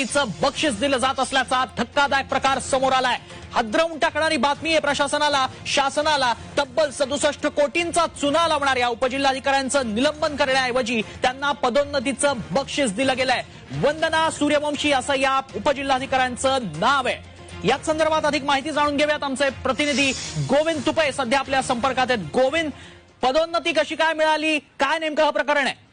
पदोन्नतीचं बक्षीस दिलं जात असल्याचा धक्कादायक प्रकार समोर आलाय. हद्रवून टाकणारी बातमी आहे प्रशासनाला शासनाला. तब्बल सदुसष्ट कोटींचा चुना लावणाऱ्या उपजिल्हाधिकाऱ्यांचं निलंबन करण्याऐवजी त्यांना पदोन्नतीचं बक्षीस दिलं गेलंय. वंदना सूर्यवंशी असं या उपजिल्हाधिकाऱ्यांचं नाव आहे. याच संदर्भात अधिक माहिती जाणून घेऊयात आमचे प्रतिनिधी गोविंद तुपे. सध्या आपल्या संपर्कात आहेत. गोविंद पदोन्नती कशी काय मिळाली? काय नेमकं हा प्रकरण आहे?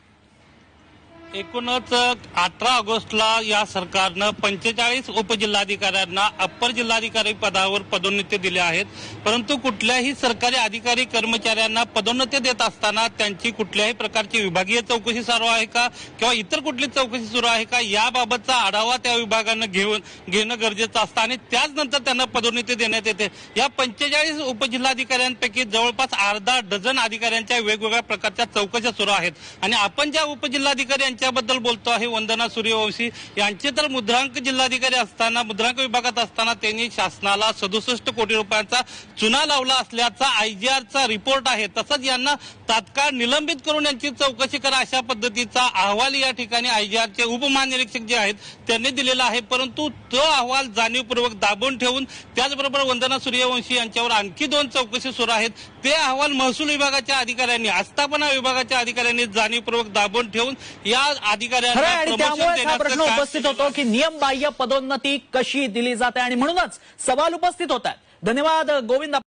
एकूणच अठरा ऑगस्टला या सरकारनं पंचेचाळीस उपजिल्हाधिकाऱ्यांना अप्पर जिल्हाधिकारी पदावर पदोन्नती दिल्या आहेत. परंतु कुठल्याही सरकारी अधिकारी कर्मचाऱ्यांना पदोन्नती देत असताना त्यांची कुठल्याही प्रकारची विभागीय चौकशी सुरू आहे का? किंवा इतर कुठली चौकशी सुरू आहे का? याबाबतचा आढावा त्या विभागानं घेऊन घेणं गरजेचं असतं आणि त्याच नंतर त्यांना पदोन्नती देण्यात येते. या पंचेचाळीस उपजिल्हाधिकाऱ्यांपैकी जवळपास अर्धा डझन अधिकाऱ्यांच्या वेगवेगळ्या प्रकारच्या चौकशा सुरू आहेत. आणि आपण ज्या उपजिल्हाधिकारी त्याबद्दल बोलतो आहे वंदना सूर्यवंशी. यांचे तर मुद्रांक जिल्हाधिकारी असताना मुद्रांक विभागात असताना त्यांनी शासनाला सदुसष्ट कोटी रुपयांचा चुना लावला असल्याचा आयजीआरचा रिपोर्ट आहे. तसंच यांना तात्काळ निलंबित करून यांची चौकशी करा अशा पद्धतीचा अहवाल या ठिकाणी आयजीआरचे उपमहानिरीक्षक जे आहेत त्यांनी दिलेला आहे. परंतु तो अहवाल जाणीवपूर्वक दाबून ठेवून त्याचबरोबर वंदना सूर्यवंशी यांच्यावर आणखी दोन चौकशी सुरू आहेत. ते अहवाल महसूल विभागाच्या अधिकाऱ्यांनी आस्थापना विभागाच्या अधिकाऱ्यांनी जाणीवपूर्वक दाबून ठेवून या अधिकाऱ्यांना आणि त्यामुळे हा प्रश्न उपस्थित होतो की नियमबाह्य पदोन्नती कशी दिली जाते आणि म्हणूनच सवाल उपस्थित होत आहेत. धन्यवाद गोविंद.